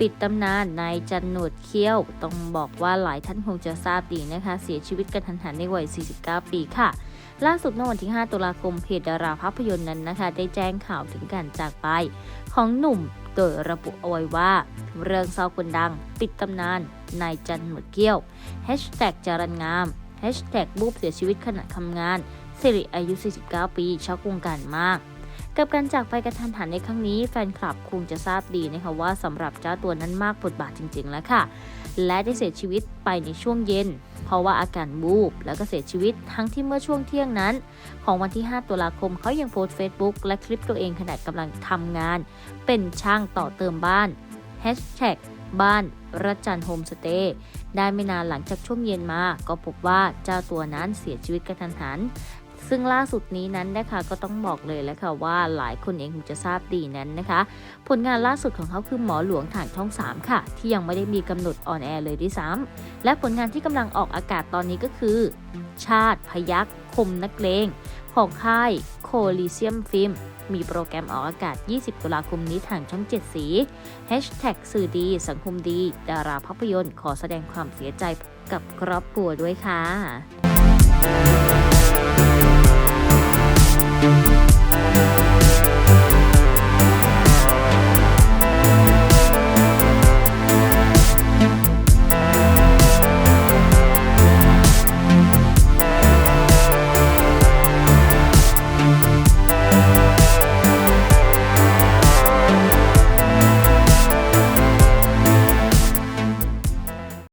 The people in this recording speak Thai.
ปิดตำนานนายจันหนวดเขี้ยว ต้องบอกว่าหลายท่านคงจะทราบดีนะคะ เสียชีวิตกระทันหันในวัย 49 ปีค่ะ ล่าสุดเมื่อวันที่ 5 ตุลาคมเพจดาราภาพยนตร์นั้นนะคะ ได้แจ้งข่าวถึงการจากไป ของหนุ่มโดยระบุเอาไว้ว่า เรื่องเศร้าคนดัง ปิดตำนานนายจันหนวดเกี้ยวจารันงาม Hashtag บูบเสียชีวิตขณะทำงานสิริอายุ 49 ปีช็อกวงการมาก กับการจากไปกระทันหันในครั้งนี้แฟนคลับคงจะทราบดีนะคะว่าสำหรับเจ้าตัวนั้นมากบทบาทจริง ๆ แล้วค่ะ และได้เสียชีวิตไปในช่วงเย็น เพราะว่าอาการบูบแล้วก็เสียชีวิตทั้งที่เมื่อช่วงเที่ยงนั้น ของวันที่ 5 ตุลาคมเขายังโพสต์ Facebook และคลิปตัวเองขณะกำลังทำงาน เป็นช่างต่อเติมบ้าน Hashtag บ้านรัจันโฮมสเตย์ได้ไม่นานหลังจากช่วงเย็นมา ก็พบว่าเจ้าตัวนั้นเสียชีวิตกระทันหัน ซึ่งล่าสุดนี้นั้นนะคะก็ต้องบอกเลยแล้วค่ะว่าหลายคนเองคงจะทราบดีนั้นนะคะ ผลงานล่าสุดของเขาคือหมอหลวงทางช่อง 3 ค่ะ ที่ยังไม่ได้มีกำหนดออนแอร์เลยด้วยซ้ำและผลงานที่กำลังออกอากาศตอนนี้ก็คือ ชาติพยักคมนักเลงของค่ายโคลิเซียมฟิล์มมีโปรแกรมออกอากาศ 20 ตุลาคมนี้ทางช่อง 7 สี Hashtag สื่อดี สังคมดี ดาราภาพยนตร์ ขอแสดงความเสียใจกับครอบครัวด้วยค่ะ